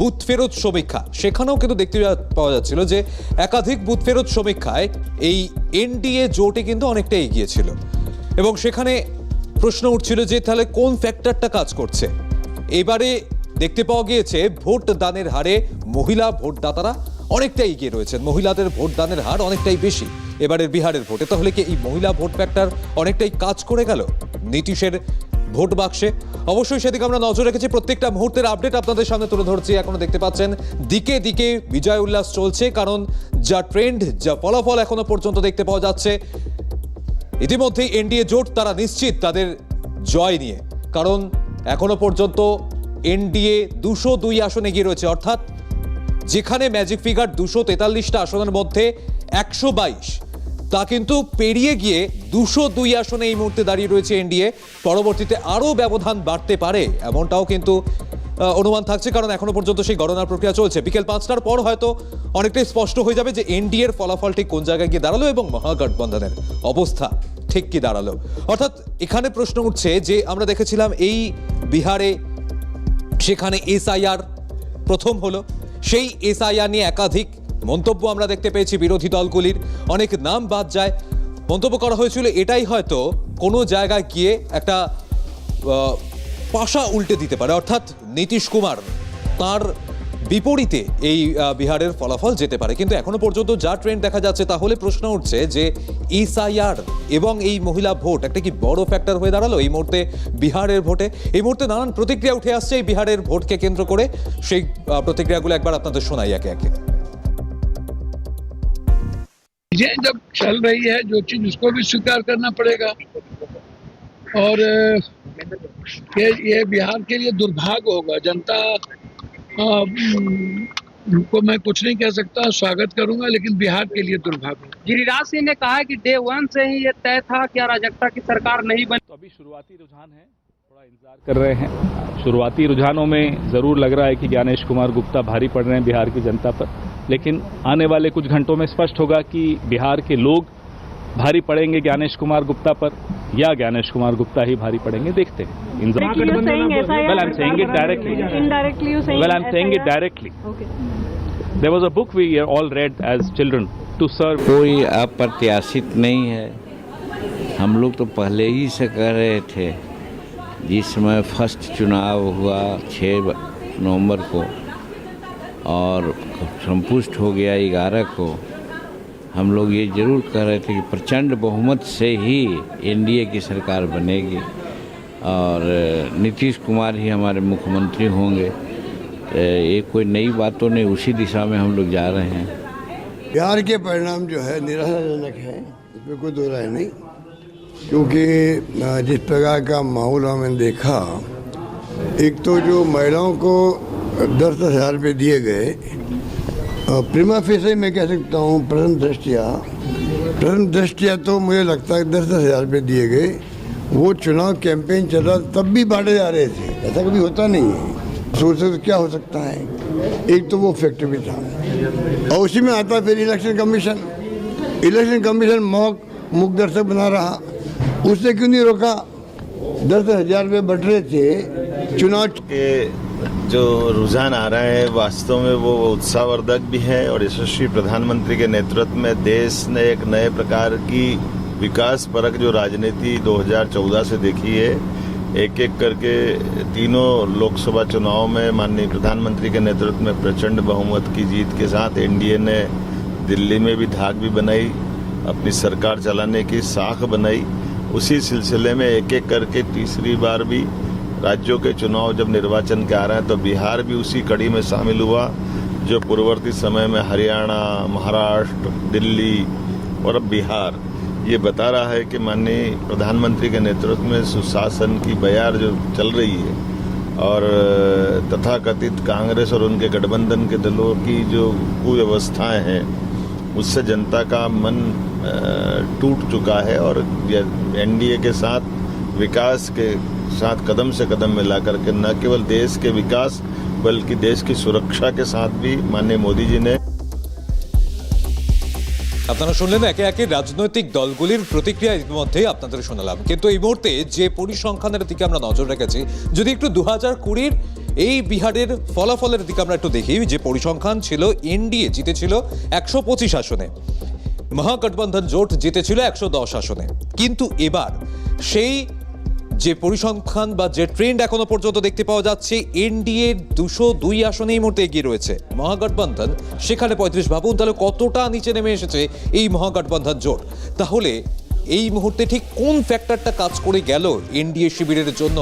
Booth ফেরত সমীক্ষা। সেখানেও কিন্তু দেখতে পাওয়া যাচ্ছিল যে একাধিক বুথ ফেরত সমীক্ষায় এই এনডিএ জোটে কিন্তু অনেকটা এগিয়েছিল এবং সেখানে প্রশ্ন উঠছিল যে তাহলে কোন ফ্যাক্টরটা কাজ করছে? এবারে দেখতে পাওয়া গিয়েছে ভোট দানের হারে মহিলা ভোটদাতারা অনেকটাই এগিয়ে রয়েছেন। মহিলাদের ভোট দানের হার অনেকটাই বেশি। এবারের বিহারের ভোটে। তাহলে কি এই মহিলা ভোট ফ্যাক্টর অনেকটাই কাজ করে গেল? নীতিশের ভোট বাক্সে। অবশ্যই সেদিকে আমরা নজর রেখেছি। প্রত্যেকটা মুহূর্তের আপডেট আপনাদের সামনে তুলে ধরছি। এখনও দেখতে পাচ্ছেন, দিকে দিকে বিজয় উল্লাস চলছে, কারণ যা ট্রেন্ড যা ফলাফল এখনও পর্যন্ত দেখতে পাওয়া যাচ্ছে, ইতিমধ্যেই এনডিএ জোট তারা নিশ্চিত তাদের জয় নিয়ে। কারণ এখনও পর্যন্ত এনডিএ দুশো দুই আসনে এগিয়ে রয়েছে। অর্থাৎ যেখানে ম্যাজিক ফিগার দুশো তেতাল্লিশটা আসনের মধ্যে একশো বাইশ তা কিন্তু পেরিয়ে গিয়ে দুশো দুই আসনে এই মুহূর্তে দাঁড়িয়ে রয়েছে এনডিএ। পরবর্তীতে আরও ব্যবধান বাড়তে পারে, এমনটাও কিন্তু অনুমান থাকছে, কারণ এখনও পর্যন্ত সেই গণনার প্রক্রিয়া চলছে। বিকেল পাঁচটার পর হয়তো অনেকটাই স্পষ্ট হয়ে যাবে যে এনডিএ এর ফলাফল ঠিক কোন জায়গায় গিয়ে দাঁড়াল এবং মহাগঠবন্ধনের অবস্থা ঠিক কি দাঁড়াল। অর্থাৎ এখানে প্রশ্ন উঠছে যে, আমরা দেখেছিলাম এই বিহারে সেখানে এসআইআর প্রথম হলো। সেই এসআইআর নিয়ে একাধিক মন্তব্য আমরা দেখতে পেয়েছি বিরোধী দলগুলির। অনেক নাম বাদ যায়। মন্তব্য করা হয়েছিল, এটাই হয়তো কোনো জায়গায় গিয়ে একটা পাশা উল্টে দিতে পারে। অর্থাৎ নীতিশ কুমার তার বিপরীতে এই বিহারের ফলাফল যেতে পারে। কিন্তু এখনও পর্যন্ত যা ট্রেন্ড দেখা যাচ্ছে, তাহলে প্রশ্ন উঠছে যে এসআইআর এবং এই মহিলা ভোট একটা কি বড় ফ্যাক্টর হয়ে দাঁড়াল? এই মুহূর্তে বিহারের ভোটে, এই মুহূর্তে নানান প্রতিক্রিয়া উঠে আসছে এই বিহারের ভোটকে কেন্দ্র করে। সেই প্রতিক্রিয়াগুলো একবার আপনাদের শোনাই একে একে। चीज़ें जब चल रही है जो चीज़ उसको भी स्वीकार करना पड़ेगा। और ये ये बिहार के लिए दुर्भाग्य होगा। जनता को मैं कुछ नहीं कह सकता स्वागत करूँगा लेकिन बिहार के लिए दुर्भाग्य होगा। गिरिराज सिंह ने कहा है कि डे वन से ही ये तय था कि अराजकता की सरकार नहीं बनी तो अभी शुरुआती रुझान है। थोड़ा इंतज़ार कर रहे हैं। शुरुआती रुझानों में ज़रूर लग रहा है कि ज्ञानेश कुमार गुप्ता भारी पड़ रहे हैं बिहार की जनता पर। लेकिन आने वाले कुछ घंटों में स्पष्ट होगा कि बिहार के लोग भारी पड़ेंगे ज्ञानेश कुमार गुप्ता पर या ज्ञानेश कुमार गुप्ता ही भारी पड़ेंगे देखते हैं. Okay. There was a book we all read as children to serve कोई अप्रत्याशित नहीं है। हम लोग तो पहले ही से कह रहे थे। जिस समय फ़र्स्ट चुनाव हुआ छः नवंबर को और संपुष्ट हो गया ग्यारह को। हम लोग ये ज़रूर कह रहे थे कि प्रचंड बहुमत से ही एनडीए की सरकार बनेगी और नीतीश कुमार ही हमारे मुख्यमंत्री होंगे। तो ये कोई नई बातों नहीं, उसी दिशा में हम लोग जा रहे हैं। बिहार के परिणाम जो है निराशाजनक है, इसमें कोई दो राय नहीं। क्योंकि जिस प्रकार का माहौल हमने देखा, एक तो जो महिलाओं को दस दस हज़ार रुपये दिए गए प्रीमा फेसे मैं कह सकता हूँ, प्रथम दृष्टिया। प्रथम दृष्टिया तो मुझे लगता है दस दस हज़ार रुपये दिए गए। वो चुनाव कैंपेन चल रहा तब भी बांटे जा रहे थे। ऐसा कभी होता नहीं है। सोच तो क्या हो सकता है? एक तो वो फैक्टर भी था। और उसी में आता फिर इलेक्शन कमीशन इलेक्शन कमीशन मौक मुख दर्शक बना रहा। उसने क्यों नहीं रोका? दस हज़ार रुपये बट रहे थे। चुनाव के जो रुझान आ रहा है, वास्तव में वो उत्साहवर्धक भी है और यशस्वी प्रधानमंत्री के नेतृत्व में देश ने एक नए प्रकार की विकास परक जो राजनीति 2014 से देखी है। एक एक करके तीनों लोकसभा चुनाव में माननीय प्रधानमंत्री के नेतृत्व में प्रचंड बहुमत की जीत के साथ एनडीए ने दिल्ली में भी धाक भी बनाई, अपनी सरकार चलाने की साख बनाई। उसी सिलसिले में एक एक करके तीसरी बार भी राज्यों के चुनाव जब निर्वाचन के आ रहे हैं तो बिहार भी उसी कड़ी में शामिल हुआ, जो पूर्ववर्ती समय में हरियाणा, महाराष्ट्र, दिल्ली और अब बिहार। ये बता रहा है कि माननीय प्रधानमंत्री के नेतृत्व में सुशासन की बयार जो चल रही है, और तथाकथित कांग्रेस और उनके गठबंधन के दलों की जो कुव्यवस्थाएँ हैं उससे जनता का मन अ, टूट चुका है और एनडीए के साथ विकास के साथ कदम से कदम मिला करके न केवल देश के विकास बल्कि देश की सुरक्षा के साथ भी माननीय मोदी जी ने আপনারা শুনলেন একে একে রাজনৈতিক দলগুলির প্রতিক্রিয়া ইতিমধ্যেই আপনাদের শোনালাম কিন্তু এই মুহূর্তে যে পরিসংখ্যানের দিকে আমরা নজর রেখেছি যদি একটু দু হাজার কুড়ির এই বিহারের ফলাফলের দিকে আমরা একটু দেখি, যে পরিসংখ্যান ছিল এনডিএ জিতেছিল একশো পঁচিশ আসনে, মহাগঠবন্ধন জোট জিতেছিল একশো দশ আসনে। কিন্তু এবার সেই যে পরিসংখ্যান বা যে ট্রেন্ড এখনও পর্যন্ত দেখতে পাওয়া যাচ্ছে, এনডিএ দুশো দুই আসনে এই মুহূর্তে এগিয়ে রয়েছে। মহাগঠবন্ধন, সেখানে পঁয়ত্রিশ ভাবুন তাহলে কতটা নিচে নেমে এসেছে এই মহাগঠবন্ধন জোট? তাহলে এই মুহূর্তে ঠিক কোন ফ্যাক্টরটা কাজ করে গেল এনডিএ শিবিরের জন্য?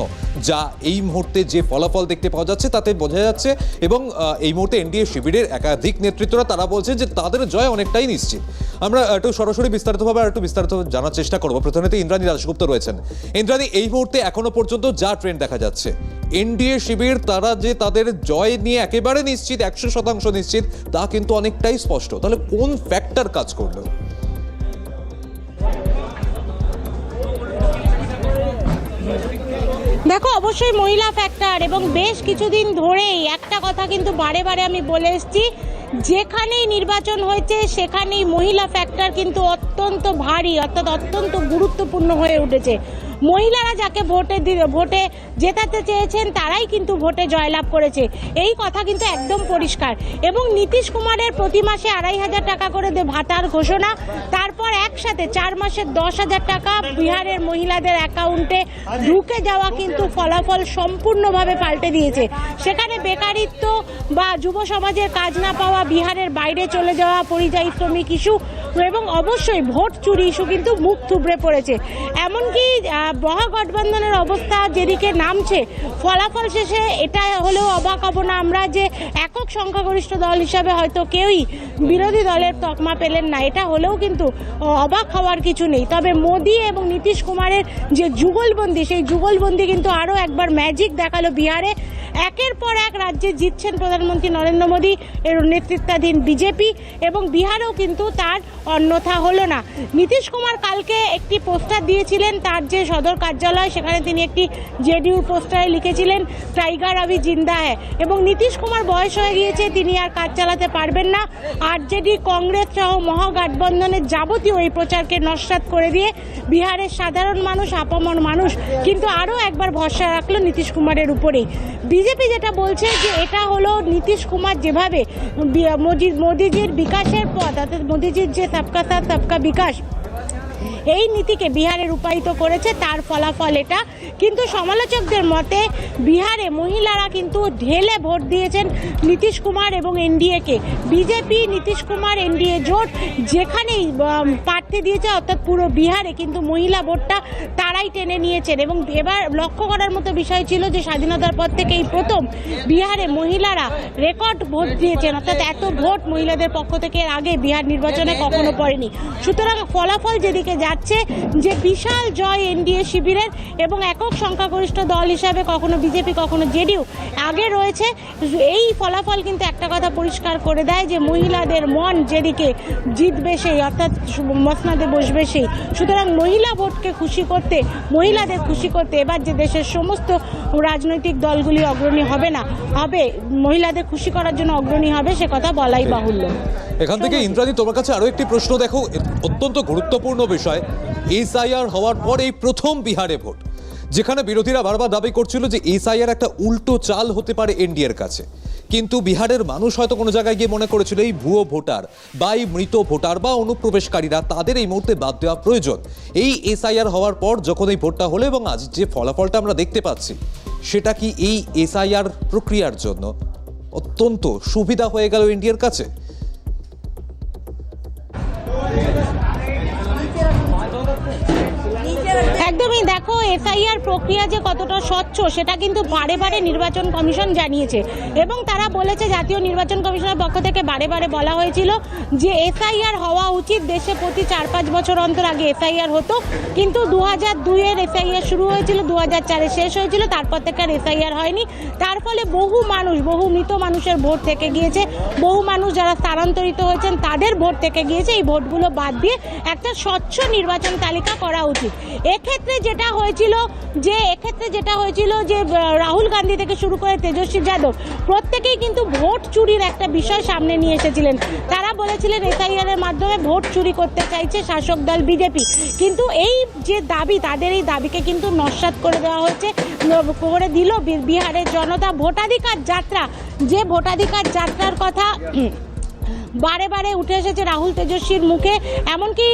যা এই মুহূর্তে যে ফলাফল দেখতে পাওয়া যাচ্ছে তাতে বোঝা যাচ্ছে এবং এই মুহূর্তে এনডিএ শিবিরের একাধিক নেতৃত্বরা তারা বলছে যে তাদের জয় অনেকটাই নিশ্চিত। আমরা একটু সরাসরি বিস্তারিতভাবে আর একটু বিস্তারিত জানার চেষ্টা করব। প্রথমে ইন্দ্রাণী দাশগুপ্ত রয়েছেন। ইন্দ্রাণী, এই মুহূর্তে এখনও পর্যন্ত যা ট্রেন্ড দেখা যাচ্ছে, এনডিএ শিবির তারা যে তাদের জয় নিয়ে একেবারে নিশ্চিত, একশো শতাংশ নিশ্চিত, তা কিন্তু অনেকটাই স্পষ্ট। তাহলে কোন ফ্যাক্টর কাজ করল? দেখো, অবশ্যই মহিলা ফ্যাক্টর এবং বেশ কিছুদিন ধরেই একটা কথা কিন্তু বারে বারে আমি বলে এসেছি, যেখানেই নির্বাচন হয়েছে, সেখানেই মহিলা ফ্যাক্টর কিন্তু অত্যন্ত ভারী, অর্থাৎ অত্যন্ত গুরুত্বপূর্ণ হয়ে উঠেছে। মহিলারা যাকে ভোটে ভোটে জেতাতে চেয়েছেন, তারাই কিন্তু ভোটে জয়লাভ করেছে। এই কথা কিন্তু একদম পরিষ্কার। এবং নীতিশ কুমারের প্রতি মাসে আড়াই হাজার টাকা করে ভাতার ঘোষণা, তারপর একসাথে চার মাসে দশ হাজার টাকা বিহারের মহিলাদের অ্যাকাউন্টে ঢুকে যাওয়া কিন্তু ফলাফল সম্পূর্ণভাবে পাল্টে দিয়েছে। সেখানে বেকারিত্ব বা যুব সমাজের কাজ না পাওয়া বিহারের বাইরে চলে যাওয়া পরিযায়ী শ্রমিক ইস্যু এবং অবশ্যই ভোট চুরি ইস্যু কিন্তু মুখ থুবড়ে পড়েছে। এমনকি মহাগঠবন্ধনের অবস্থা যেদিকে নামছে, ফলাফল শেষে এটা হলেও অবাক হব না আমরা যে একক সংখ্যাগরিষ্ঠ দল হিসাবে হয়তো কেউই বিরোধী দলের তকমা পেলেন না। এটা হলেও কিন্তু অবাক হওয়ার কিছু নেই। তবে মোদি এবং নীতিশ কুমারের যে যুগলবন্দি, সেই যুগলবন্দি কিন্তু আরও একবার ম্যাজিক দেখাল বিহারে। একের পর এক রাজ্যে জিতছেন প্রধানমন্ত্রী নরেন্দ্র মোদী। এর নেতৃত্বাধীন বিজেপি এবং বিহারেও কিন্তু তার অন্যথা হলো না। নীতিশ কুমার কালকে একটি পোস্টার দিয়েছিলেন, তার যে সদর কার্যালয়, সেখানে তিনি একটি জেডিইউ পোস্টারে লিখেছিলেন, টাইগার আবি জিন্দা হ্যায়। এবং নীতিশ কুমার বয়স হয়ে গিয়েছে, তিনি আর কাজ চালাতে পারবেন না। আরজেডি, কংগ্রেস সহ মহাগঠবন্ধনের যাবতীয় এই প্রচারকে নস্বাত করে দিয়ে বিহারের সাধারণ মানুষ, আপামর মানুষ কিন্তু আরও একবার ভরসা রাখল নীতিশ কুমারের উপরেই। বিজেপি যেটা বলছে যে এটা হলো নীতিশ কুমার যেভাবে মোদিজির বিকাশের পথ, অর্থাৎ মোদিজির যে সবকা সাথ, সবকা বিকাশ এই নীতিকে বিহারে রূপায়িত করেছে, তার ফলাফল এটা। কিন্তু সমালোচকদের মতে, বিহারে মহিলারা কিন্তু ঢেলে ভোট দিয়েছেন নীতিশ কুমার এবং এনডিএকে। বিজেপি, নীতিশ কুমার, এনডিএ জোট যেখানেই প্রার্থী দিয়েছে, অর্থাৎ পুরো বিহারে কিন্তু মহিলা ভোটটা তারাই টেনে নিয়েছেন। এবং এবার লক্ষ্য করার মতো বিষয় ছিল যে, স্বাধীনতার পর থেকে এই প্রথম বিহারে মহিলারা রেকর্ড ভোট দিয়েছেন। অর্থাৎ এত ভোট মহিলাদের পক্ষ থেকে আগে বিহার নির্বাচনে কখনো পড়েনি। সুতরাং ফলাফল যেদিকে যাচ্ছে যে বিশাল জয় এনডিএ শিবিরের এবং একক সংখ্যাগরিষ্ঠ দল হিসাবে কখনো বিজেপি কখনো জেডিইউ আগে রয়েছে। এই ফলাফল কিন্তু একটা কথা পরিষ্কার করে দেয় যে মহিলাদের মন যেদিকে জিতবে সেই অর্থাৎ মসনাদে বসবে সেই। সুতরাং মহিলা ভোটকে খুশি করতে মহিলাদের খুশি করতে এবার যে দেশের সমস্ত রাজনৈতিক দলগুলি অগ্রণী হবে না হবে মহিলাদের খুশি করার জন্য অগ্রণী হবে সে কথা বলাই বাহুল্য। এখান থেকে ইন্দ্রাণী তোমার কাছে আরও একটি প্রশ্ন দেখো অত্যন্ত গুরুত্বপূর্ণ বিষয়। এসআইআর হওয়ার পর এই প্রথম বিহারে ভোট। যেখানে বিরোধীরা বারবার দাবি করছিল যে এসআইআর একটা উল্টো চাল হতে পারে এনডিএর কাছে। কিন্তু বিহারের মানুষ হয়তো কোনো জায়গায় গিয়ে মনে করেছিল, এই ভুয়ো ভোটার বা এই মৃত ভোটার বা অনুপ্রবেশকারীরা তাদের এই মুহূর্তে বাদ দেওয়া প্রয়োজন। এই এসআইআর হওয়ার পর যখন এই ভোটটা হলো এবং আজ যে ফলাফলটা আমরা দেখতে পাচ্ছি, সেটা কি এই এসআইআর প্রক্রিয়ার জন্য অত্যন্ত সুবিধা হয়ে গেল ইন্ডিয়ার কাছে? এসআইআর প্রক্রিয়া যে কতটা স্বচ্ছ, সেটা কিন্তু বারে বারে নির্বাচন কমিশন জানিয়েছে। এবং তারা বলেছে, জাতীয় নির্বাচন কমিশনের পক্ষ থেকে বারে বারে বলা হয়েছিল যে এসআইআর হওয়া উচিত। দেশে প্রতি চার পাঁচ বছর অন্তর আগে এসআইআর হতো। কিন্তু দু হাজার দুইয়ের এসআইআর শুরু হয়েছিল দু হাজার চারে শেষ হয়েছিল, তারপর থেকে আর এসআইআর হয়নি। তার ফলে বহু মানুষ, বহু মৃত মানুষের ভোট থেকে গিয়েছে। বহু মানুষ যারা স্থানান্তরিত হয়েছেন, তাদের ভোট থেকে গিয়েছে। এই ভোটগুলো বাদ দিয়ে একটা স্বচ্ছ নির্বাচন তালিকা করা উচিত। এক্ষেত্রে যেটা হয়েছিল যে এক্ষেত্রে যেটা হয়েছিল যে রাহুল গান্ধী থেকে শুরু করে তেজস্বী যাদব, প্রত্যেকেই কিন্তু ভোট চুরির একটা বিষয় সামনে নিয়ে এসেছিলেন। তারা বলেছিলেন এসআইআর এর মাধ্যমে ভোট চুরি করতে চাইছে শাসক দল বিজেপি। কিন্তু এই যে দাবি, তাদের এই দাবিকে কিন্তু নস্বাত করে দেওয়া হয়েছে। করে দিল বিহারের জনতা ভোটাধিকার যাত্রা। যে ভোটাধিকার যাত্রার কথা বারে বারে উঠে এসেছে রাহুল তেজস্বীর মুখে। এমনকি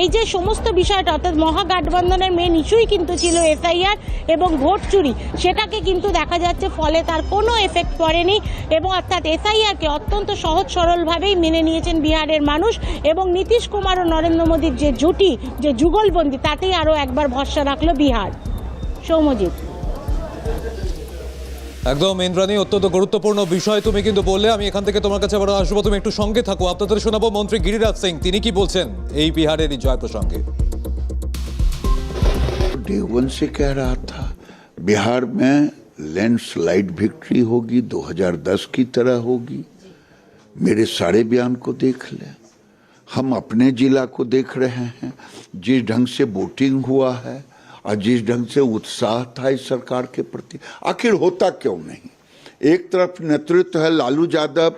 এই যে সমস্ত বিষয়টা, অর্থাৎ মহাগঠবন্ধনের মেন ইস্যুই কিন্তু ছিল এসআইআর এবং ভোট চুরি। সেটাকে কিন্তু দেখা যাচ্ছে ফলে তার কোনো এফেক্ট পড়েনি এবং অর্থাৎ এসআইআরকে অত্যন্ত সহজ সরলভাবেই মেনে নিয়েছেন বিহারের মানুষ এবং নীতিশ কুমার ও নরেন্দ্র মোদীর যে জুটি, যে যুগলবন্দি, তাতেই আরও একবার ভরসা রাখল বিহার। সৌমজিৎ একদম ইন্দ্রাণী অত্যন্ত গুরুত্বপূর্ণ বিষয় তুমি কিন্তু বললে আমি এখান থেকে তোমার কাছে আবার আসবো তুমি একটু সঙ্গে থাকো আপনাদের শোনাবো মন্ত্রী গিরিরাজ সিং তিনি কি বলছেন এই বিহারের এই জয় প্রসঙ্গে डे वन से कह रहा था बिहार में लैंडस्लाइड विक्ट्री होगी 2010 की तरह होगी मेरे सारे बयान को देख ले हम अपने जिला को देख रहे हैं जिस ढंग से वोटिंग हुआ है और जिस ढंग से उत्साह था इस सरकार के प्रति, आखिर होता क्यों नहीं? एक तरफ़ नेतृत्व है लालू यादव,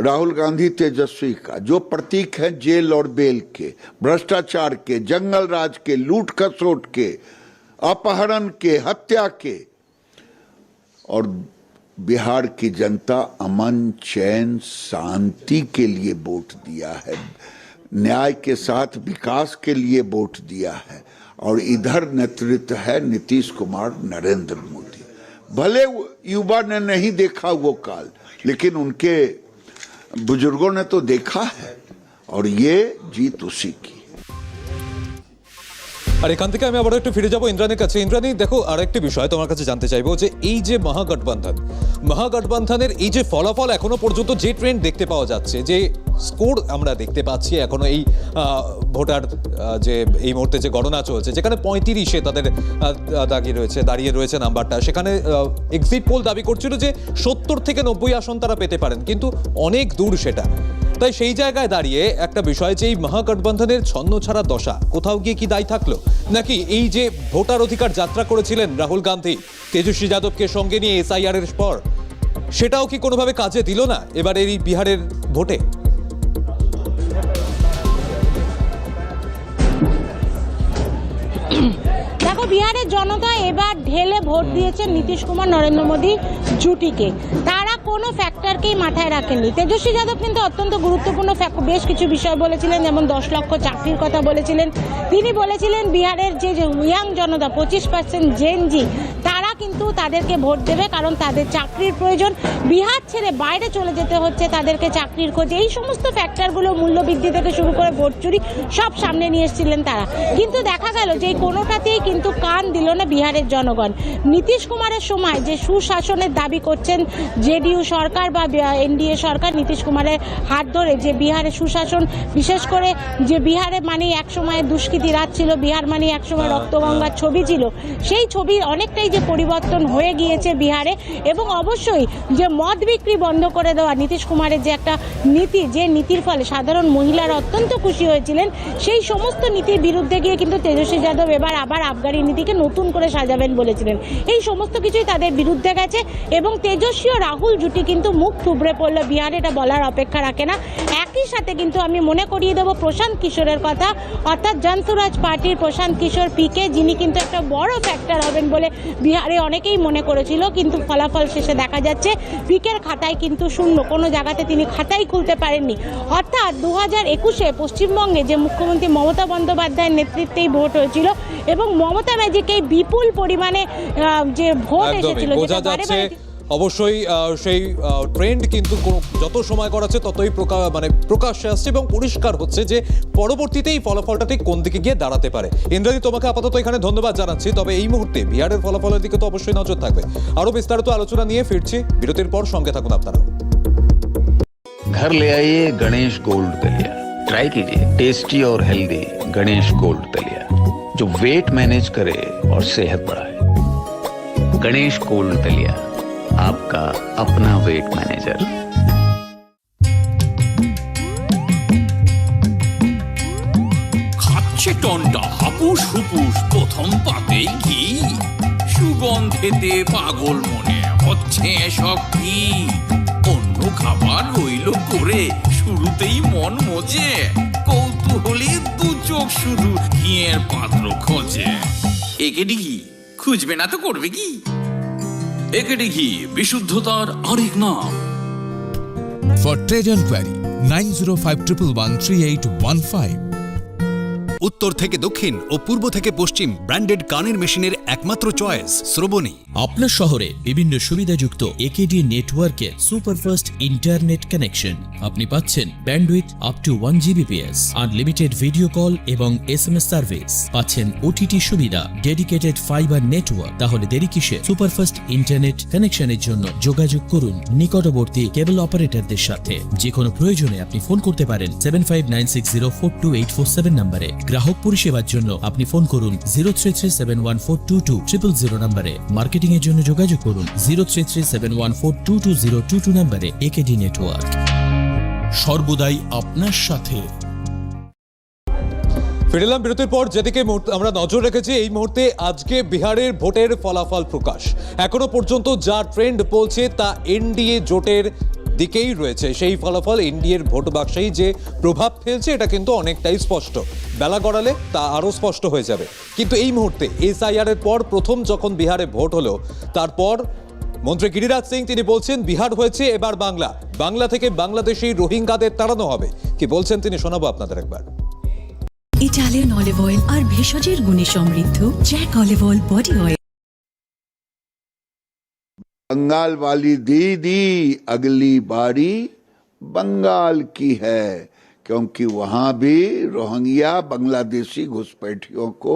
राहुल गांधी तेजस्वी का, जो प्रतीक है जेल और बेल के, भ्रष्टाचार के, जंगल राज के, लूट खसोट के, अपहरण के, हत्या के। और बिहार की जनता अमन, चैन, शांति के लिए वोट दिया है, न्याय के साथ विकास के लिए वोट दिया है। और इधर नेतृत्व है नीतीश कुमार नरेंद्र मोदी। भले युवा ने नहीं देखा वो काल, लेकिन उनके बुज़ुर्गों ने तो देखा है। और ये जीत उसी की। আর এখান থেকে আমি আবার একটু ফিরে যাব ইন্দ্রাণীর কাছে। ইন্দ্রাণী, দেখো আরেকটি বিষয় তোমার কাছে জানতে চাইব যে এই যে মহাগঠবন্ধন, মহাগঠবন্ধনের এই যে ফলাফল এখনও পর্যন্ত যে ট্রেন্ড দেখতে পাওয়া যাচ্ছে, যে স্কোর আমরা দেখতে পাচ্ছি এখনও এই ভোটার যে এই মুহূর্তে যে গণনা চলছে, যেখানে পঁয়ত্রিশে তাদের দাগিয়ে রয়েছে, দাঁড়িয়ে রয়েছে নাম্বারটা, সেখানে এক্সিট পোল দাবি করছিল যে সত্তর থেকে নব্বই আসন তারা পেতে পারেন, কিন্তু অনেক দূর সেটা। তাই সেই জায়গায় দাঁড়িয়ে একটা বিষয় যে এই মহাগঠবন্ধনের ছন্ন ছাড়া দশা, কোথাও গিয়ে কি দায়ী থাকল? নাকি এই যে ভোটার অধিকার যাত্রা করেছিলেন রাহুল গান্ধী, তেজস্বী যাদবকে সঙ্গে নিয়ে এসআইআর এর পর, সেটাও কি কোনোভাবে কাজে দিল না এবারের এই বিহারের ভোটে? দেখো, বিহারের জনতা এবার ঢেলে ভোট দিয়েছে নীতিশ কুমার, নরেন্দ্র মোদী জুটিকে। তারা কোনো ফ্যাক্টরকেই মাথায় রাখেননি। তেজস্বী যাদব কিন্তু অত্যন্ত গুরুত্বপূর্ণ বেশ কিছু বিষয় বলেছিলেন, যেমন দশ লক্ষ চাকরির কথা বলেছিলেন। তিনি বলেছিলেন বিহারের যে ইয়াং জনতা, পঁচিশ পার্সেন্ট জেনজি কিন্তু তাদেরকে ভোট দেবে কারণ তাদের চাকরির প্রয়োজন। বিহার ছেড়ে বাইরে চলে যেতে হচ্ছে তাদেরকে চাকরির খোঁজে। এই সমস্ত ফ্যাক্টরগুলো মূল্যবৃদ্ধি থেকে শুরু করে ভোট চুরি সব সামনে নিয়ে এসেছিলেন তারা। কিন্তু দেখা গেল যে কোনোটাতেই কিন্তু কান দিল না বিহারের জনগণ। নীতিশ কুমারের সময় যে সুশাসনের দাবি করছেন জেডিইউ সরকার বা এনডিএ সরকার, নীতিশ কুমারের হাত ধরে যে বিহারে সুশাসন, বিশেষ করে যে বিহারে মানে এক সময় দুষ্কৃতি রাত ছিল, বিহার মানে এক সময় রক্তগঙ্গার ছবি ছিল। সেই ছবি অনেকটাই যে পরিবর্তন হয়ে গিয়েছে বিহারে এবং অবশ্যই যে মদ বিক্রি বন্ধ করে দেওয়া নীতিশ কুমারের যে একটা নীতি, যে নীতির ফলে সাধারণ মহিলারা অত্যন্ত খুশি হয়েছিলেন, সেই সমস্ত নীতির বিরুদ্ধে গিয়ে কিন্তু তেজস্বী যাদব এবার আবার আবগারি নীতিকে নতুন করে সাজাবেন বলেছিলেন। এই সমস্ত কিছুই তাদের বিরুদ্ধে গেছে এবং তেজস্বী ও রাহুল জুটি কিন্তু মুখ থুবড়ে পড়ল বিহারে, এটা বলার অপেক্ষা রাখে না। একই সাথে কিন্তু আমি মনে করিয়ে দেবো প্রশান্ত কিশোরের কথা, অর্থাৎ জনসুরাজ পার্টির প্রশান্ত কিশোর পিকে যিনি কিন্তু একটা বড় ফ্যাক্টর হবেন বলে বিহারে অনেকেই মনে করেছিল কিন্তু ফলাফল শেষে দেখা যাচ্ছে পিকের খাতায় কিন্তু শূন্য। কোনো জায়গাতে তিনি খাতাই খুলতে পারেননি। অর্থাৎ দু হাজার একুশে পশ্চিমবঙ্গে যে মুখ্যমন্ত্রী মমতা বন্দ্যোপাধ্যায়ের নেতৃত্বেই ভোট হয়েছিল এবং মমতা ম্যাজিকেই বিপুল পরিমাণে যে ভোট এসেছিল এসেছিল বোঝা যেটা বারে যাচ্ছে বারে অবশ্যই আহ, সেই ট্রেন্ড কিন্তু কোনো- যত সময় করাচ্ছে ততই প্রকাশ মানে প্রকাশ্যে আসছে এবং পরিষ্কার হচ্ছে যে পরবর্তীতে এই ফলাফলটা ঠিক কোন দিকে গিয়ে দাঁড়াতে পারে ইন্দ্রাদি তোমাকে আপাতত এখানে ধন্যবাদ জানাচ্ছি তবে এই মুহূর্তে বিহারের ফলাফলের দিকে তো অবশ্যই নজর থাকবে আরো বিস্তারিত আলোচনা নিয়ে ফিরছি বিরতির পর সঙ্গে থাকুন আপনারা घर ले आइए गणेश गोल्ड दलिया ट्राई कीजिए टेस्टी और हेल्दी गणेश गोल्ड दलिया जो वेट मैनेज करे और सेहत बढ़ाए गणेश गोल्ड दलिया आपका अपना वेट मैनेजर খাচ্ছে টনটা হাপুর উপুস হুপুস প্রথম পাতেই ঘি সুগন্ধেতে পাগল মনে হচ্ছে এসব কি অন্য খাবার রইল করে শুরুতেই মন মজে কৌতূহলী দু চোখ শুধু ঘিয়ের পাত্র খোঁজে একেডি ঘি খুঁজবে না তো করবে কি একেডি ঘি বিশুদ্ধতার আরেক নাম For এইট ওয়ান 905113815. উত্তর থেকে দক্ষিণ ও পূর্ব থেকে পশ্চিম ব্র্যান্ডেড কানের মেশিনের একমাত্র চয়েস, শ্রবণী। আপনার শহরে বিভিন্ন সুবিধাযুক্ত একেডি নেটওয়ার্কে সুপারফাস্ট ইন্টারনেট কানেকশন। আপনি পাচ্ছেন bandwidth up to one Gbps unlimited video call এবং এস এম এস সার্ভিস পাচ্ছেন ওটিটি সুবিধা ডেডিকেটেড ফাইবার নেটওয়ার্ক তাহলে দেরি কিসে সুপারফাস্ট ইন্টারনেট কানেকশনের জন্য যোগাযোগ করুন নিকটবর্তী কেবল অপারেটরদের সাথে। যে কোনো প্রয়োজনে আপনি ফোন করতে পারেন seven five nine six zero four two eight four seven নম্বরে। গ্রাহক পরিষেবার জন্য আপনি ফোন করুন zero three three seven one four two two triple zero নম্বরে। মার্কেটিং এর জন্য যোগাযোগ করুন zero three three seven one four two two zero two two নম্বরে একেডি নেটওয়ার্ক। সর্বদাই আপনার সাথে। ফিরে এলাম বিরতির পর, যেদিকে আমরা নজর রেখেছি, এই মুহূর্তে আজকে বিহারের ভোটের ফলাফল প্রকাশ। এখনও পর্যন্ত যা ট্রেন্ড বলছে তা এনডিএ জোটের দিকেই রয়েছে। সেই ফলাফল এনডিএর ভোট বাক্সেই যে প্রভাব ফেলছে, এটা কিন্তু অনেকটাই স্পষ্ট। বেলা গড়ালে তা আরও স্পষ্ট হয়ে যাবে। কিন্তু এই মুহূর্তে এসআইআর এর পর প্রথম যখন বিহারে ভোট হলো, তারপর মন্ত্রী গিরিরাজ সিং তিনি বলছেন, বিহার হয়েছে এবার বাংলা। বাংলা থেকে বাংলাদেশি রোহিঙ্গাদের তাড়ানো হবে। কি বলছেন তিনি শোনাবো আপনাদের একবার। ইটালিয়ান অলিভ অয়েল আর ভেষজের গুণে সমৃদ্ধ Jack olive oil body oil Bengal वाली दीदी अगली बारी बंगाल की है, क्योंकि वहाँ भी रोहिंग्या बांग्लादेशी घुसपैठियों को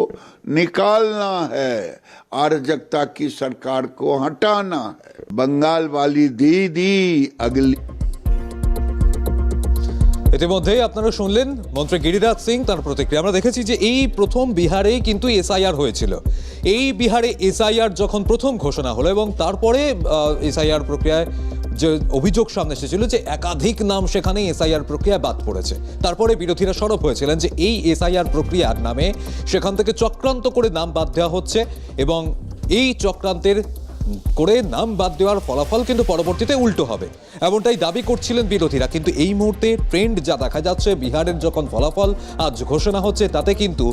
निकालना है, आरजकता की सरकार को हटाना है। बंगाल वाली दीदी अगली ইতিমধ্যেই আপনারা শুনলেন মন্ত্রী গিরিরাজ সিং তার প্রতিক্রিয়া। আমরা দেখেছি যে এই প্রথম বিহারেই কিন্তু এসআইআর হয়েছিল। এই বিহারে এসআইআর যখন প্রথম ঘোষণা হলো এবং তারপরে এসআইআর প্রক্রিয়ায় যে অভিযোগ সামনে এসেছিল যে একাধিক নাম সেখানে এসআইআর প্রক্রিয়া বাদ পড়েছে। তারপরে বিরোধীরা সরব হয়েছিলেন যে এই এসআইআর প্রক্রিয়ার নামে সেখান থেকে চক্রান্ত করে নাম বাদ দেওয়া হচ্ছে এবং এই চক্রান্তের করে নাম বাদ দেওয়ার ফলাফল কিন্তু পরবর্তীতে উল্টো হবে। এমনটাই দাবি করছিলেন বিরোধীরা। কিন্তু এই মুহূর্তে ট্রেন্ড যা দেখা যাচ্ছে, বিহারের যখন ফলাফল আজ ঘোষণা হচ্ছে, তাতে কিন্তু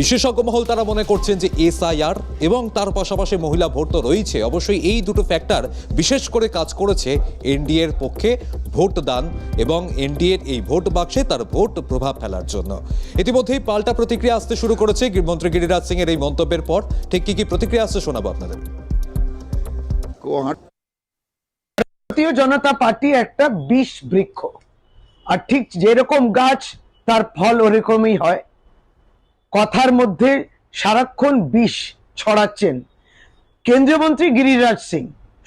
বিশেষজ্ঞ মহল তারা মনে করছেন যে এসআইআর এবং তার পাশাপাশি মহিলা ভোট তো রয়েছে। অবশ্যই এই দুটো ফ্যাক্টর বিশেষ করে কাজ করেছে এনডিএর পক্ষে ভোট দান এবং এনডিএর এই ভোট বাক্সে তার ভোট প্রভাব ফেলার জন্য। ইতিমধ্যেই পাল্টা প্রতিক্রিয়া আসতে শুরু করেছে মন্ত্রী গিরিরাজ সিংয়ের এই মন্তব্যের পর। ঠিক কী কী প্রতিক্রিয়া আসছে শোনাবো আপনাদের। ভারতীয় জনতা পার্টি একটা বিষ বৃক্ষ। আর ঠিক যেরকম গাছ, তার ফল ওরকমই হয়। কথার মধ্যে সারাক্ষণ বিষ ছড়াচ্ছেন। কেন্দ্রীয় মন্ত্রী গিরিরাজ সিং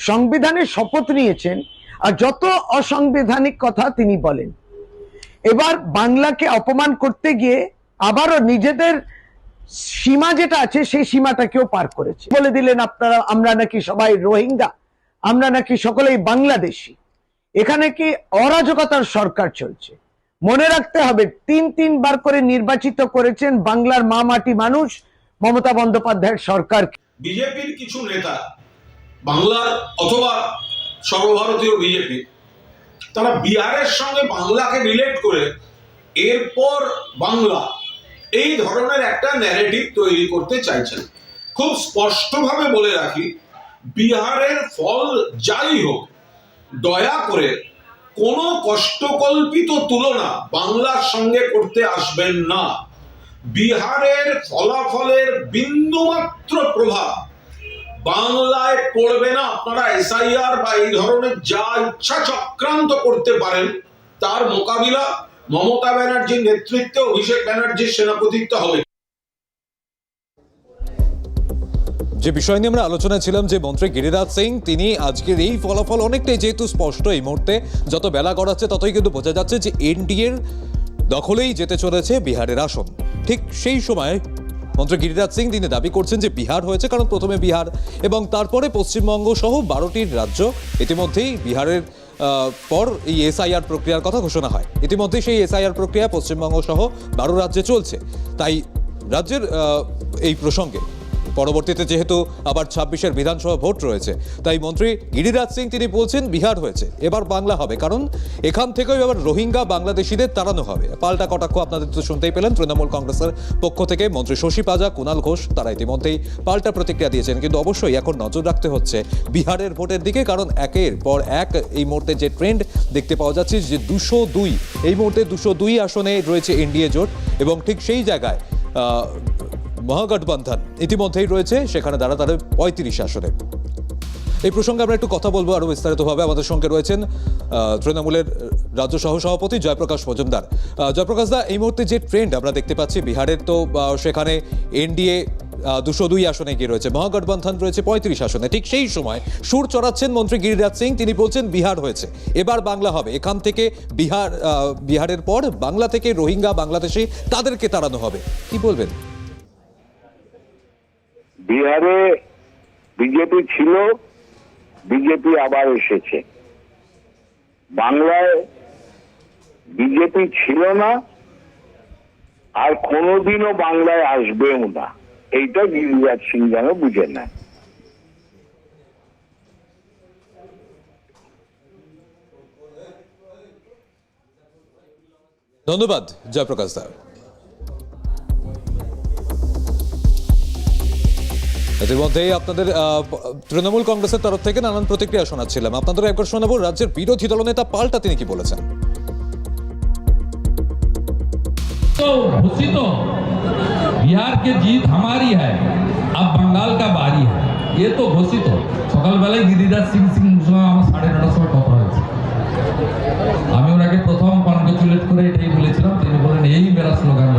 সংবিধানের শপথ নিয়েছেন, আর যত অসাংবিধানিক কথা তিনি বলেন। এবার বাংলাকে অপমান করতে গিয়ে আবারও নিজেদের সীমা যেটা আছে, সেই সীমাটাকেও পার করেছে। বলে দিলেন আপনারা, আমরা নাকি সবাই রোহিঙ্গা, আমরা নাকি সকলেই বাংলাদেশি। এখানে কি অরাজকতার সরকার চলছে? মনে রাখতে হবে, তিন তিনবার করে নির্বাচিত করেছেন বাংলার মা মাটি মানুষ, মমতা বন্দ্যোপাধ্যায়ের সরকার। বিজেপির কিছু নেতা, বাংলার অথবা সর্বভারতীয় বিজেপি, তারা বিহারের সঙ্গে বাংলাকে রিলেট করে, এরপর বাংলা এই ধরনের একটা ন্যারেটিভ তৈরি করতে চাইছেন। খুব স্পষ্টভাবে বলে রাখি, বিহারের ফল যাই হোক, দয়া করে কোনো কষ্টকল্পিত তুলনা বাংলার সঙ্গে করতে আসবেন না। বিহারের ফলাফলের বিন্দুমাত্র প্রভাব বাংলায় পড়বে না। আপনারা এসআইআর বা এই ধরনের যা ইচ্ছা চক্রান্ত করতে পারেন, তার মোকাবিলা মমতা ব্যানার্জির নেতৃত্বে অভিষেক ব্যানার্জির সেনাপতিত্ব হবে। যে বিষয় নিয়ে আমরা আলোচনায় ছিলাম যে মন্ত্রী গিরিরাজ সিং, তিনি আজকের এই ফলাফল অনেকটাই যেহেতু স্পষ্ট এই মুহূর্তে। যত বেলা গড়াচ্ছে, ততই কিন্তু বোঝা যাচ্ছে যে এনডিএর দখলেই যেতে চলেছে বিহারের আসন। ঠিক সেই সময় মন্ত্রী গিরিরাজ সিং, তিনি দাবি করছেন যে বিহার হয়েছে, কারণ প্রথমে বিহার এবং তারপরে পশ্চিমবঙ্গ সহ বারোটির রাজ্য ইতিমধ্যেই বিহারের পর এই এসআইআর প্রক্রিয়ার কথা ঘোষণা হয়। ইতিমধ্যে সেই এসআইআর প্রক্রিয়া পশ্চিমবঙ্গ সহ বারো রাজ্যে চলছে। তাই রাজ্যের এই প্রসঙ্গে পরবর্তীতে যেহেতু আবার ছাব্বিশের বিধানসভা ভোট রয়েছে, তাই মন্ত্রী গিরিরাজ সিং তিনি বলছেন বিহার হয়েছে, এবার বাংলা হবে, কারণ এখান থেকেও এবার রোহিঙ্গা বাংলাদেশিদের তাড়ানো হবে। পাল্টা কটাক্ষ আপনাদের তো শুনতেই পেলেন, তৃণমূল কংগ্রেসের পক্ষ থেকে মন্ত্রী শশী পাজা কুণাল ঘোষ, তারা ইতিমধ্যেই পাল্টা প্রতিক্রিয়া দিয়েছেন, কিন্তু অবশ্যই এখন নজর রাখতে হচ্ছে বিহারের ভোটের দিকে, কারণ একের পর এক এই মুহূর্তে যে ট্রেন্ড দেখতে পাওয়া যাচ্ছে যে দুশো দুই, এই মুহূর্তে দুশো দুই আসনে রয়েছে এনডিএ জোট, এবং ঠিক সেই জায়গায় মহাগঠবন্ধন। ইতিমধ্যেই রয়েছে, সেখানে দাঁড়া তাদের পঁয়ত্রিশ আসনে। এই প্রসঙ্গে আমরা একটু কথা বলব আরও বিস্তারিতভাবে। আমাদের সঙ্গে রয়েছেন তৃণমূলের রাজ্য সহ সভাপতি জয়প্রকাশ মজুমদার। জয়প্রকাশ দা, এই মুহূর্তে যে ট্রেন্ড আমরা দেখতে পাচ্ছি, বিহারের তো সেখানে এনডিএ দুশো দুই আসনে গিয়ে রয়েছে। মহাগঠবন্ধন রয়েছে পঁয়ত্রিশ আসনে। ঠিক সেই সময় সুর চড়াচ্ছেন মন্ত্রী গিরিরাজ সিং। তিনি বলছেন, বিহার হয়েছে। এবার বাংলা হবে। এখান থেকে বিহার বিহারের পর বাংলা থেকে রোহিঙ্গা, বাংলাদেশি, তাদেরকে তাড়ানো হবে। কি বলবেন? বিহারে বিজেপি ছিল, বিজেপি আবার এসেছে। বাংলায় বিজেপি ছিল না, আর কোনোদিনও বাংলায় আসবেও না। এইটা গিরিরাজ সিং যেন বুঝে নেয়। ধন্যবাদ, জয়প্রকাশ দা। ইতিমধ্যেই আপনাদের তৃণমূল কংগ্রেসের তরফ থেকে নানান প্রতিক্রিয়া শোনাচ্ছিলাম। আপনাদের একবার শোনাবো রাজ্যের বিরোধী দলনেতা পাল্টা তিনি কি বলেছেন? বিহার কে জিত হ্যাঁ কা বারি এ তো ঘোষিত। সকালবেলায় গিরিরাজ সিং সিং আমার সাড়ে নটার কথা হয়েছে। আমি ওনাকে প্রথম করে এটাই বলেছিলাম তিনি বলেন এই স্লোগান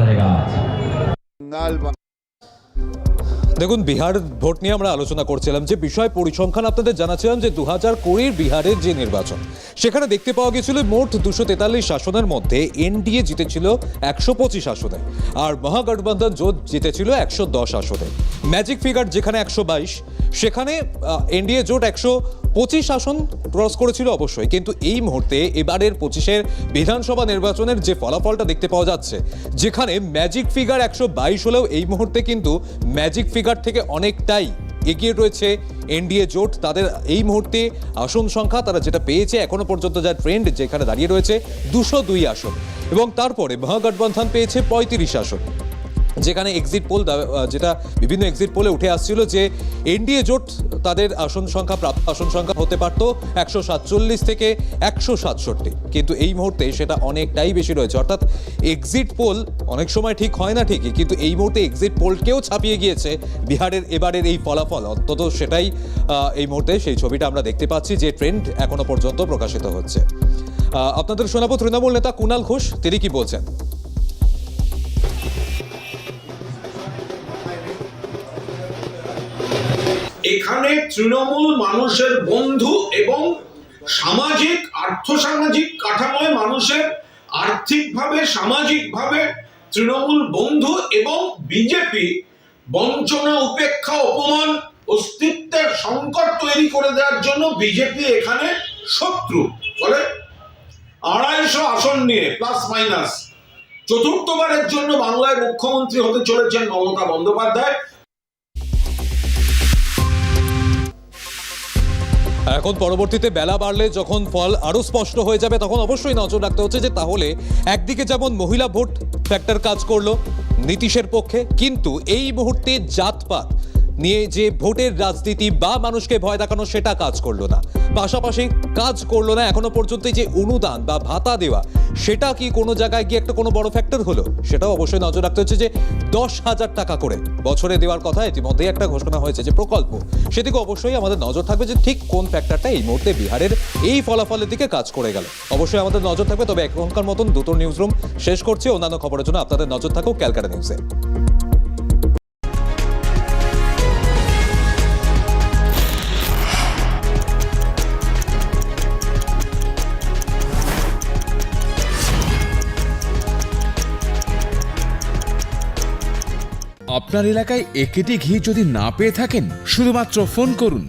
দেখুন, বিহার ভোট নিয়ে আমরা আলোচনা করছিলাম যে বিষয় পরিসংখ্যান আপনাদের জানাচ্ছিলাম যে দু হাজার কুড়ির বিহারের যে নির্বাচন, সেখানে দেখতে পাওয়া গেছিল মোট দুশো তেতাল্লিশ আসনের মধ্যে এনডিএ জিতেছিল একশো পঁচিশ আসনে আর মহাগঠবন্ধন জোট জিতেছিল একশো দশ আসনে। ম্যাজিক ফিগার যেখানে একশো বাইশ, সেখানে এনডিএ জোট একশো পঁচিশ আসন ক্রস করেছিল অবশ্যই, কিন্তু এই মুহূর্তে এবারের পঁচিশের বিধানসভা নির্বাচনের যে ফলাফলটা দেখতে পাওয়া যাচ্ছে, যেখানে ম্যাজিক ফিগার একশো বাইশ হলেও এই মুহূর্তে কিন্তু ম্যাজিক ফিগার থেকে অনেকটাই এগিয়ে রয়েছে এনডিএ জোট। তাদের এই মুহূর্তে আসন সংখ্যা তারা যেটা পেয়েছে এখনও পর্যন্ত যা ট্রেন্ড যেখানে দাঁড়িয়ে রয়েছে, দুশো দুই আসন। এবং তারপরে মহাগঠবন্ধন পেয়েছে পঁয়ত্রিশ আসন। যেখানে এক্সিট পোল যেটা বিভিন্ন এক্সিট পোলে উঠে আসছিল যে এনডিএ জোট তাদের আসন সংখ্যা প্রাপ্ত আসন সংখ্যা হতে পারত একশো সাতচল্লিশ থেকে একশো সাতষট্টি। কিন্তু এই মুহূর্তে সেটা অনেকটাই বেশি রয়েছে। অর্থাৎ এক্সিট পোল অনেক সময় ঠিক হয় না ঠিকই, কিন্তু এই মুহূর্তে এক্সিট পোলকেও ছাপিয়ে গিয়েছে বিহারের এবারের এই ফলাফল। অন্তত সেটাই এই মুহূর্তে সেই ছবিটা আমরা দেখতে পাচ্ছি যে ট্রেন্ড এখনও পর্যন্ত প্রকাশিত হচ্ছে। আপনাদের শোনাবো তৃণমূল নেতা কুণাল ঘোষ, তিনি কি বলছেন? এখানে তৃণমূল মানুষের বন্ধু এবং সামাজিক, আর্থসামাজিক কাঠামোয় মানুষের আর্থিকভাবে, সামাজিকভাবে তৃণমূল বন্ধু এবং বিজেপি বঞ্চনা, উপেক্ষা, অপমান, অস্তিত্বের সংকট তৈরি করে দেওয়ার জন্য বিজেপি এখানে শত্রু। ফলে আড়াইশো আসন নিয়ে প্লাস মাইনাস। চতুর্থবারের জন্য বাংলায় মুখ্যমন্ত্রী হতে চলেছেন মমতা বন্দ্যোপাধ্যায়। এখন পরবর্তীতে বেলা বাড়লে যখন ফল আরও স্পষ্ট হয়ে যাবে, তখন অবশ্যই নজর রাখতে হচ্ছে যে তাহলে একদিকে যেমন মহিলা ভোট ফ্যাক্টর কাজ করল নীতিশের পক্ষে, কিন্তু এই মুহূর্তে জাতপাত নিয়ে যে ভোটের রাজনীতি বা মানুষকে ভয় দেখানো সেটা কাজ করল না। পাশাপাশি কাজ করল না এখনও পর্যন্ত যে অনুদান বা ভাতা দেওয়া, সেটা কি কোনো জায়গায় গিয়ে একটা কোনো বড় ফ্যাক্টর হলো? সেটাও অবশ্যই নজর রাখতে হচ্ছে যে দশ হাজার টাকা করে বছরে দেওয়ার কথা ইতিমধ্যেই একটা ঘোষণা হয়েছে যে প্রকল্প। সেদিকে অবশ্যই আমাদের নজর থাকবে যে ঠিক কোন ফ্যাক্টরটা এই মুহূর্তে বিহারের এই ফলাফলের দিকে কাজ করে গেল। অবশ্যই আমাদের নজর থাকবে, তবে এখনকার মতন দুটো নিউজ রুম শেষ করছে। অন্যান্য খবরের জন্য আপনাদের নজর থাকুক ক্যালকাটা নিউজে। আপনার এলাকায় একেটি ঘি যদি না পেয়ে থাকেন শুধুমাত্র ফোন করুন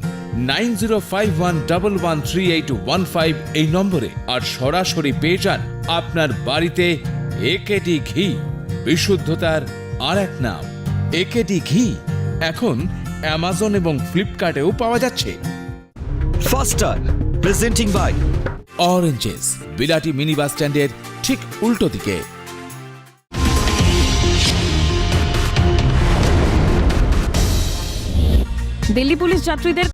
nine zero five one double one three eight one five এই নম্বরে আর সরাসরি পেয়ে যান আপনার বাড়িতে একেটি ঘি। বিশুদ্ধতার আর এক নাম একেডি ঘি। এখন অ্যামাজন এবং ফ্লিপকার্টেও পাওয়া যাচ্ছে। ফাস্টার প্রেজেন্টিং বাই অরেঞ্জেস বিলাটি মিনি বাস স্ট্যান্ডের ঠিক উল্টো দিকে। দিল্লি পুলিশ যাত্রীদের